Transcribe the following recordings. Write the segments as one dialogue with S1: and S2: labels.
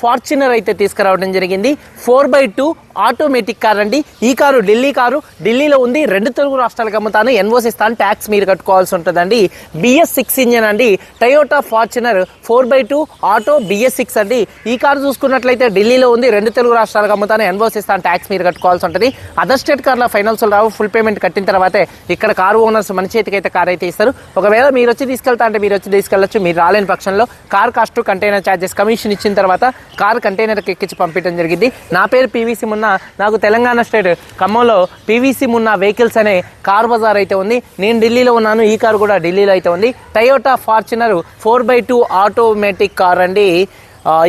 S1: Fortuner అయితే తీసుకురావడం జరిగింది. Four by two automatic car అండి. ఈ కారు ఢిల్లీ కారు. ఢిల్లీలో ఉంది. రెండు తెలుగు రాష్ట్రాలకు అమ్ముతాను. ఎన్ఓసి ఇస్తాను ట్యాక్స్ మీరు కట్టుకోవాల్సి ఉంటుందండి. బిఎస్ సిక్స్ ఇంజన్ అండి. Toyota Fortuner four by two auto BS six అండి. ఈ కారు చూసుకున్నట్లయితే ఢిల్లీలో ఉంది. రెండు తెలుగు రాష్ట్రాలకు అమ్ముతాను. ఎన్ఓసి ఇస్తాను ట్యాక్స్ మీరు కట్టుకోవాల్సి ఉంటుంది. అదర్ స్టేట్ కార్ల ఫైనాన్స్ రావు. ఫుల్ పేమెంట్ కట్టిన తర్వాతే ఇక్కడ కారు ఓనర్స్ మన చేతికి అయితే కార్ అయితే ఇస్తారు. ఒకవేళ మీరు వచ్చి తీసుకెళ్తా అంటే మీరు వచ్చి తీసుకెళ్ళచ్చు. మీరు రాలేని పక్షంలో car cost container charges commission ఇచ్చిన తర్వాత కార్ కంటైనర్కి ఎక్కించి పంపించడం జరిగింది. నా పేరు పీవీసీ మున్న. నాకు తెలంగాణ స్టేట్ ఖమ్మంలో పీవీసీ మున్న వెహికల్స్ అనే కార్ బజార్ అయితే ఉంది. నేను ఢిల్లీలో ఉన్నాను. ఈ కారు కూడా ఢిల్లీలో అయితే ఉంది. Toyota Fortuner four by two automatic car అండి.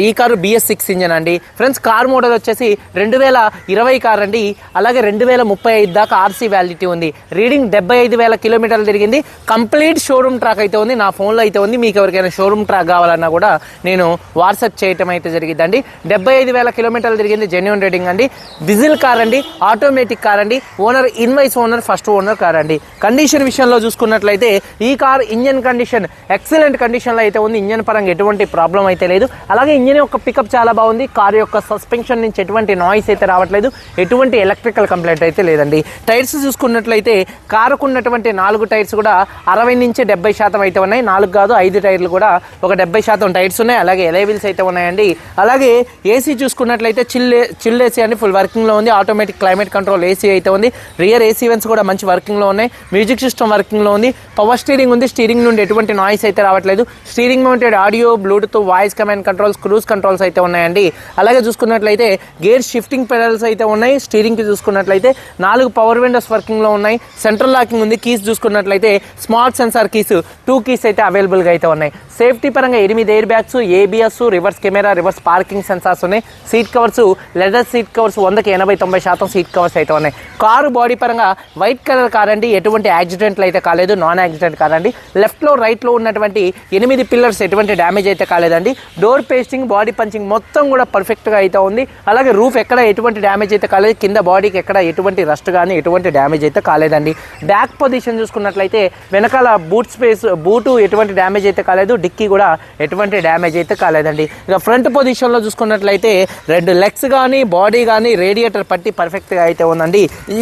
S1: ఈ కారు బిఎస్ సిక్స్ ఇంజన్ అండి. ఫ్రెండ్స్ కార్ మోడల్ వచ్చేసి రెండు వేల ఇరవై కార్ అండి. అలాగే రెండు వేల ముప్పై ఐదు దాకా ఆర్సీ వ్యాలిటీ ఉంది. రీడింగ్ డెబ్బై ఐదు వేల కిలోమీటర్లు తిరిగింది. కంప్లీట్ షోరూమ్ ట్రాక్ అయితే ఉంది. నా ఫోన్లో అయితే ఉంది. మీకు ఎవరికైనా షోరూమ్ ట్రాక్ కావాలన్నా కూడా నేను వాట్సాప్ చేయటం అయితే జరిగిందండి డెబ్బై ఐదు వేల కిలోమీటర్లు తిరిగింది జెన్యున్ రేటింగ్ అండి. డిజిల్ కార్ అండి. ఆటోమేటిక్ కార్ అండి. Owner invoice owner first owner car అండి. కండిషన్ విషయంలో చూసుకున్నట్లయితే ఈ కార్ ఇంజన్ కండిషన్ ఎక్సలెంట్ కండిషన్లో అయితే ఉంది. ఇంజన్ పరంగా ఎటువంటి ప్రాబ్లం అయితే లేదు. అలా అలాగే ఇంజిన్ యొక్క పికప్ చాలా బాగుంది. కార్ యొక్క సస్పెన్షన్ నుంచి ఎటువంటి నాయిస్ అయితే రావట్లేదు. ఎటువంటి ఎలక్ట్రికల్ కంప్లైంట్ అయితే లేదండి. టైర్స్ చూసుకున్నట్లయితే కారుకు ఉన్నటువంటి నాలుగు టైర్స్ కూడా అరవై నుంచి డెబ్బై శాతం అయితే ఉన్నాయి. నాలుగు కాదు ఐదు టైర్లు కూడా ఒక డెబ్బై శాతం టైర్స్ ఉన్నాయి. అలాగే ఎలైవిల్స్ అయితే ఉన్నాయండి. అలాగే ఏసీ చూసుకున్నట్లయితే చిల్ చిల్ ఏసీ అని ఫుల్ వర్కింగ్లో ఉంది. ఆటోమేటిక్ క్లైమేట్ కంట్రోల్ ఏసీ అయితే ఉంది. రియర్ ఏసీ వెన్స్ కూడా మంచి వర్కింగ్లో ఉన్నాయి. మ్యూజిక్ సిస్టమ్ వర్కింగ్లో ఉంది. పవర్ స్టీరింగ్ ఉంది. స్టీరింగ్ నుండి ఎటువంటి నాయిస్ అయితే రావట్లేదు. Steering mounted audio Bluetooth voice command controls cruise controls అయితే ఉన్నాయండి. అలాగే చూసుకున్నట్లయితే గేర్ షిఫ్టింగ్ పెడల్స్ అయితే ఉన్నాయి. స్టీరింగ్కి చూసుకున్నట్లయితే నాలుగు పవర్ విండోస్ వర్కింగ్లో ఉన్నాయి. సెంట్రల్ లాకింగ్ ఉంది. కీస్ చూసుకున్నట్లయితే smart sensor keys two keys అయితే అవైలబుల్గా అయితే ఉన్నాయి. సేఫ్టీ పరంగా ఎనిమిది air bags ABS reverse camera reverse parking sensors ఉన్నాయి. Seat covers leather seat covers వందకి ఎనభై తొంభై శాతం సీట్ కవర్స్ అయితే ఉన్నాయి. కారు బాడీ పరంగా వైట్ కలర్ కార్ అండి ఎటువంటి యాక్సిడెంట్లు అయితే కాలేదు. నాన్ యాక్సిడెంట్ కార్ అండి లెఫ్ట్లో రైట్లో ఉన్నటువంటి ఎనిమిది పిల్లర్స్ ఎటువంటి డ్యామేజ్ అయితే కాలేదండి. డోర్ పేస్టింగ్ బాడీ పంచింగ్ మొత్తం కూడా పర్ఫెక్ట్గా అయితే ఉంది. అలాగే రూఫ్ ఎక్కడ ఎటువంటి డ్యామేజ్ అయితే కాలేదు. కింద బాడీకి ఎక్కడ ఎటువంటి రస్ట్ కానీ ఎటువంటి డ్యామేజ్ అయితే కాలేదండి. బ్యాక్ పొజిషన్ చూసుకున్నట్లయితే వెనకాల బూట్ స్పేస్ బూటు ఎటువంటి డ్యామేజ్ అయితే కాలేదు. డిక్కీ కూడా ఎటువంటి డ్యామేజ్ అయితే కాలేదండి. ఇక ఫ్రంట్ పొజిషన్లో చూసుకున్నట్లయితే రెండు లెగ్స్ కానీ బాడీ కానీ రేడియేటర్ పట్టి పర్ఫెక్ట్గా అయితే ఉందండి. ఈ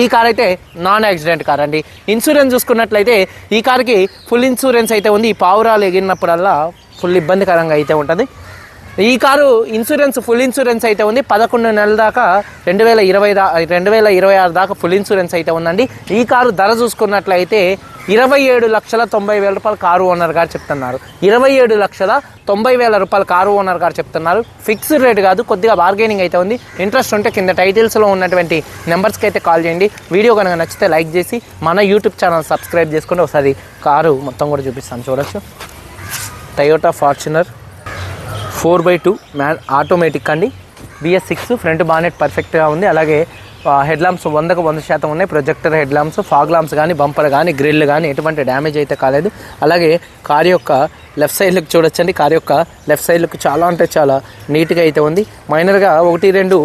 S1: ఈ కార్ అయితే నాన్ యాక్సిడెంట్ కార్ అండి. ఇన్సూరెన్స్ చూసుకున్నట్లయితే ఈ కార్కి ఫుల్ ఇన్సూరెన్స్ అయితే ఉంది. ఈ పావురాలు ఎగిరినప్పుడల్లా ఫుల్ ఇబ్బందికరంగా అయితే ఉంటుంది. ఈ కారు ఇన్సూరెన్స్ ఫుల్ ఇన్సూరెన్స్ అయితే ఉంది. పదకొండు నెలల దాకా రెండు వేల ఇరవై దా రెండు వేల ఇరవై ఆరు దాకా ఫుల్ ఇన్సూరెన్స్ అయితే ఉందండి. ఈ కారు ధర చూసుకున్నట్లయితే ఇరవై ఏడు లక్షల తొంభై వేల రూపాయలు కారు ఓనర్ గారు చెప్తున్నారు. ఇరవై ఏడు లక్షల తొంభై వేల రూపాయలు కారు ఓనర్ గారు చెప్తున్నారు. ఫిక్స్డ్ రేట్ కాదు కొద్దిగా బార్గెనింగ్ అయితే ఉంది. ఇంట్రెస్ట్ ఉంటే కింద టైటిల్స్లో ఉన్నటువంటి నెంబర్స్కి అయితే కాల్ చేయండి. వీడియో కనుక నచ్చితే లైక్ చేసి మన యూట్యూబ్ ఛానల్ సబ్స్క్రైబ్ చేసుకుంటే ఒకసారి కారు మొత్తం కూడా చూపిస్తాను. చూడొచ్చు. Toyota Fortuner four by two man automatic అండి. బిఎస్ సిక్స్ ఫ్రంట్ బానెట్ పర్ఫెక్ట్గా ఉంది. అలాగే హెడ్ ల్యాంప్స్ వందకు వంద శాతం ఉన్నాయి. Projector head lamps fog lamps కానీ బంపర్ కానీ గ్రిల్ కానీ ఎటువంటి డ్యామేజ్ అయితే కాలేదు. అలాగే కార్ యొక్క లెఫ్ట్ సైడ్ లుక్ చూడొచ్చండి. కార్ యొక్క లెఫ్ట్ సైడ్ లుక్ చాలా అంటే చాలా నీట్గా అయితే ఉంది. మైనర్గా ఒకటి రెండు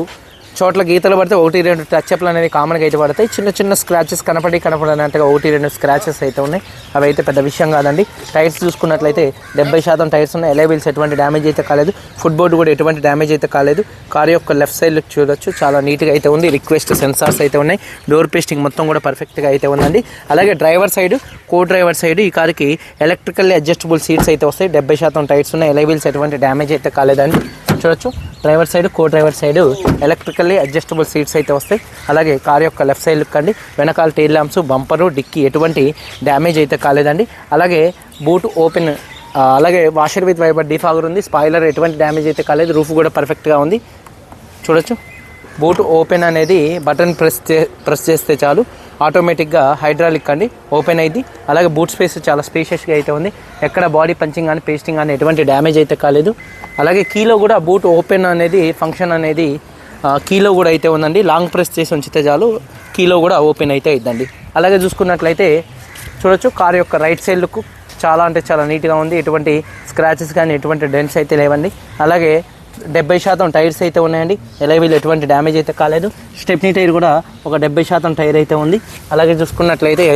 S1: చోట్ల గీతలు పడితే ఒకటి రెండు టచ్ అప్లు అనేది కామన్గా అయితే పడతాయి. చిన్న చిన్న స్క్రాచెస్ కనపడి కనపడనట్టుగా ఒకటి రెండు స్క్రాచెస్ అయితే ఉన్నాయి. అవి అయితే పెద్ద విషయం కాదండి. టైర్స్ చూసుకున్నట్లయితే డెబ్బై శాతం టైర్స్ ఉన్నాయి. ఎలైబిల్స్ ఎటువంటి డ్యామేజ్ అయితే కాలేదు. ఫుట్ బోర్డు కూడా ఎటువంటి డ్యామేజ్ అయితే కాలేదు. కార్ యొక్క లెఫ్ట్ సైడ్ చూడొచ్చు. చాలా నీట్గా అయితే ఉంది. రిక్వెస్ట్ సెన్సార్స్ అయితే ఉన్నాయి. డోర్ పేస్టింగ్ మొత్తం కూడా పర్ఫెక్ట్గా అయితే ఉందండి. అలాగే driver side co driver side ఈ కార్కి ఎలక్ట్రికల్లీ అడ్జస్టబుల్ సీట్స్ అయితే వస్తాయి. డెబ్బై శాతం టైర్స్ ఉన్నాయి. ఎలైబిల్స్ ఎటువంటి డ్యామేజ్ అయితే కాలేదండి. చూడొచ్చు. Driver side co driver side electrically adjustable seats అయితే వస్తాయి. అలాగే కార్ యొక్క లెఫ్ట్ సైడ్ లుక్ అండి. వెనకాల టైల్ ల్యాంప్స్ బంపరు డిక్కీ ఎటువంటి డ్యామేజ్ అయితే కాలేదండి. అలాగే బూట్ ఓపెన్ అలాగే వాషర్ విత్ వైబర్ డిఫాగర్ ఉంది. స్పాయిలర్ ఎటువంటి డ్యామేజ్ అయితే కాలేదు. రూఫ్ కూడా పర్ఫెక్ట్గా ఉంది. చూడొచ్చు. బూట్ ఓపెన్ అనేది బటన్ ప్రెస్ చే ప్రెస్ చేస్తే చాలు. ఆటోమేటిక్గా హైడ్రాలిక్ అండి ఓపెన్ అయింది. అలాగే బూట్ స్పేస్ చాలా స్పేషియస్గా అయితే ఉంది. ఎక్కడ బాడీ పంచింగ్ కానీ పేస్టింగ్ కానీ ఎటువంటి డ్యామేజ్ అయితే కాలేదు. అలాగే కీలో కూడా బూట్ ఓపెన్ అనేది ఫంక్షన్ అనేది కీలో కూడా అయితే ఉందండి. లాంగ్ ప్రెస్ చేసి ఉంచితే చాలు కీలో కూడా ఓపెన్ అయితే అయిద్దండి. అలాగే చూసుకున్నట్లయితే చూడొచ్చు కార్ యొక్క రైట్ సైడ్కు చాలా అంటే చాలా నీట్గా ఉంది. ఎటువంటి స్క్రాచెస్ కానీ ఎటువంటి డెంట్స్ అయితే లేవండి. అలాగే డెబ్బై శాతం టైర్స్ అయితే ఉన్నాయండి. ఎలైవీలు ఎటువంటి డ్యామేజ్ అయితే కాలేదు. స్టెప్నీ టైర్ కూడా ఒక డెబ్బై శాతం టైర్ అయితే ఉంది. అలాగే చూసుకున్నట్లయితే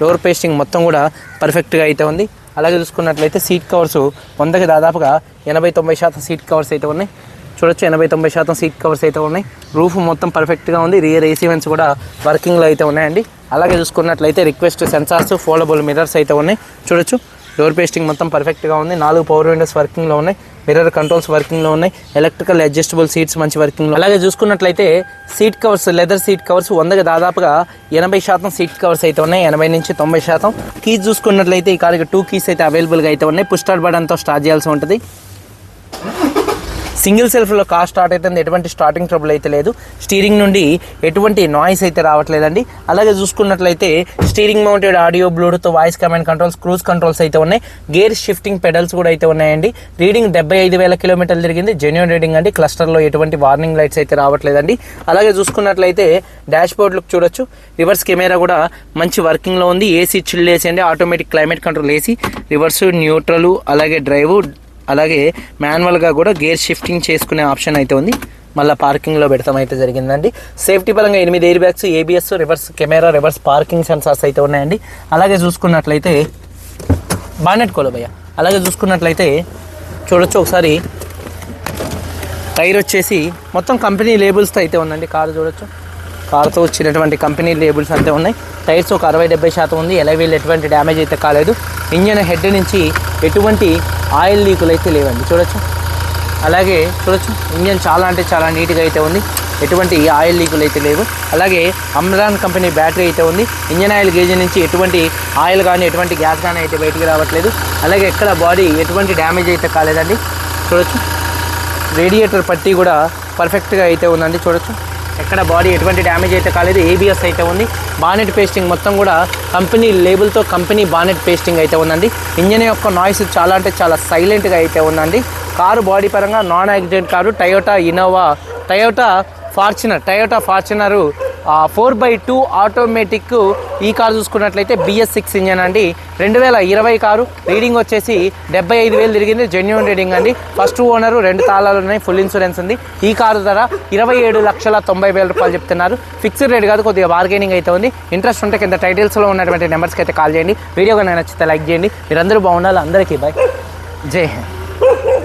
S1: డోర్ పేస్టింగ్ మొత్తం కూడా పర్ఫెక్ట్గా అయితే ఉంది. అలాగే చూసుకున్నట్లయితే సీట్ కవర్స్ వందకి దాదాపుగా ఎనభై తొంభై శాతం సీట్ కవర్స్ అయితే ఉన్నాయి. చూడొచ్చు ఎనభై తొంభై శాతం సీట్ కవర్స్ అయితే ఉన్నాయి. రూఫ్ మొత్తం పర్ఫెక్ట్గా ఉంది. రియర్ ఏసీ వెన్స్ కూడా వర్కింగ్లో అయితే ఉన్నాయండి. అలాగే చూసుకున్నట్లయితే రిక్వెస్ట్ సెన్సార్స్ ఫోల్డబుల్ మిరర్స్ అయితే ఉన్నాయి. చూడొచ్చు డోర్ పేస్టింగ్ మొత్తం పర్ఫెక్ట్గా ఉంది. నాలుగు పవర్ విండోస్ వర్కింగ్లో ఉన్నాయి. మిర్రర్ కంట్రోల్స్ వర్కింగ్లో ఉన్నాయి. ఎలక్ట్రికల్ అడ్జస్టబుల్ సీట్స్ మంచి వర్కింగ్లో అలాగే చూసుకున్నట్లయితే seat covers leather seat covers వందకి దాదాపుగా ఎనభై శాతం సీట్ కవర్స్ అయితే ఉన్నాయి. ఎనభై నుంచి తొంభై శాతం. కీస్ చూసుకున్నట్లయితే ఈ కార్కి టూ కీస్ అయితే అవైలబుల్గా అయితే ఉన్నాయి. పుష్ స్టార్ట్ బటన్తో స్టార్ట్ చేయాల్సి ఉంటుంది. సింగిల్ సెల్ఫ్లో కార్ స్టార్ట్ అయితే ఎటువంటి స్టార్టింగ్ ట్రబుల్ అయితే లేదు. స్టీరింగ్ నుండి ఎటువంటి నాయిస్ అయితే రావట్లేదండి. అలాగే చూసుకున్నట్లయితే steering mounted audio Bluetooth voice command controls cruise controls అయితే ఉన్నాయి. గేర్ షిఫ్టింగ్ పెడల్స్ కూడా అయితే ఉన్నాయండి. రీడింగ్ డెబ్బై ఐదు వేల కిలోమీటర్లు తిరిగింది. జెన్యున్ రీడింగ్ అండి. క్లస్టర్లో ఎటువంటి వార్నింగ్ లైట్స్ అయితే రావట్లేదండి. అలాగే చూసుకున్నట్లయితే డాష్ బోర్డ్ లుక్ చూడొచ్చు. రివర్స్ కెమెరా కూడా మంచి వర్కింగ్లో ఉంది. ఏసీ చిల్డ్ ఏసీ అండి automatic climate control AC reverse neutral అలాగే డ్రైవ్ అలాగే మాన్యువల్గా కూడా గేర్ షిఫ్టింగ్ చేసుకునే ఆప్షన్ అయితే ఉంది. మళ్ళీ పార్కింగ్లో పెడతాం అయితే జరిగిందండి. సేఫ్టీ పరంగా ఎనిమిది air bags ABS reverse camera reverse parking sensors అయితే ఉన్నాయండి. అలాగే చూసుకున్నట్లయితే బానెట్ కోలబయ్య అలాగే చూసుకున్నట్లయితే చూడొచ్చు ఒకసారి. టైర్ వచ్చేసి మొత్తం కంపెనీ లేబుల్స్తో అయితే ఉందండి. కారు చూడొచ్చు. కారుతో వచ్చినటువంటి కంపెనీ లేబుల్స్ అంతే ఉన్నాయి. టైర్స్ ఒక అరవై డెబ్బై శాతం ఉంది. ఎలా వీళ్ళు ఎటువంటి డ్యామేజ్ అయితే కాలేదు. ఇంజన్ హెడ్ నుంచి ఎటువంటి ఆయిల్ లీకులు అయితే లేవండి. చూడొచ్చు. అలాగే చూడొచ్చు. ఇంజన్ చాలా అంటే చాలా నీట్గా అయితే ఉంది. ఎటువంటి ఆయిల్ లీకులు అయితే లేవు. అలాగే అమ్రాన్ కంపెనీ బ్యాటరీ అయితే ఉంది. ఇంజన్ ఆయిల్ గేజ్ నుంచి ఎటువంటి ఆయిల్ కానీ ఎటువంటి గ్యాస్ కానీ అయితే బయటికి రావట్లేదు. అలాగే ఎక్కడ బాడీ ఎటువంటి డ్యామేజ్ అయితే కాలేదండి. చూడొచ్చు. రేడియేటర్ పట్టి కూడా పర్ఫెక్ట్గా అయితే ఉందండి. చూడొచ్చు. ఎక్కడ బాడీ ఎటువంటి డ్యామేజ్ అయితే కాలేదు ఏబిఎస్ అయితే ఉంది. బానెట్ పేస్టింగ్ మొత్తం కూడా కంపెనీ లేబుల్తో కంపెనీ బానెట్ పేస్టింగ్ అయితే ఉందండి. ఇంజన్ యొక్క నాయిస్ చాలా అంటే చాలా సైలెంట్గా అయితే ఉందండి. కారు బాడీ పరంగా non accident car Toyota Innova Toyota Fortuner Toyota Fortuner four by two automatic ఈ కారు చూసుకున్నట్లయితే బిఎస్ సిక్స్ ఇంజన్ అండి. రెండు వేల ఇరవై కారు. రీడింగ్ వచ్చేసి డెబ్బై ఐదు వేలు తిరిగింది. జెన్యున్ రీడింగ్ అండి. ఫస్ట్ ఓనరు రెండు తాళాలు ఉన్నాయి. ఫుల్ ఇన్సూరెన్స్ ఉంది. ఈ కారు ధర ఇరవై ఏడు లక్షల తొంభై వేల రూపాయలు చెప్తున్నారు. ఫిక్స్డ్ రేట్ కాదు కొద్దిగా బార్గెనింగ్ అయితే ఉంది. ఇంట్రెస్ట్ ఉంటే కింద టైటిల్స్లో ఉన్నటువంటి నెంబర్స్కి అయితే కాల్ చేయండి. వీడియో కనుక నచ్చితే లైక్ చేయండి. మీరందరూ బాగుండాలి. అందరికీ బాయ్ జై హింద్.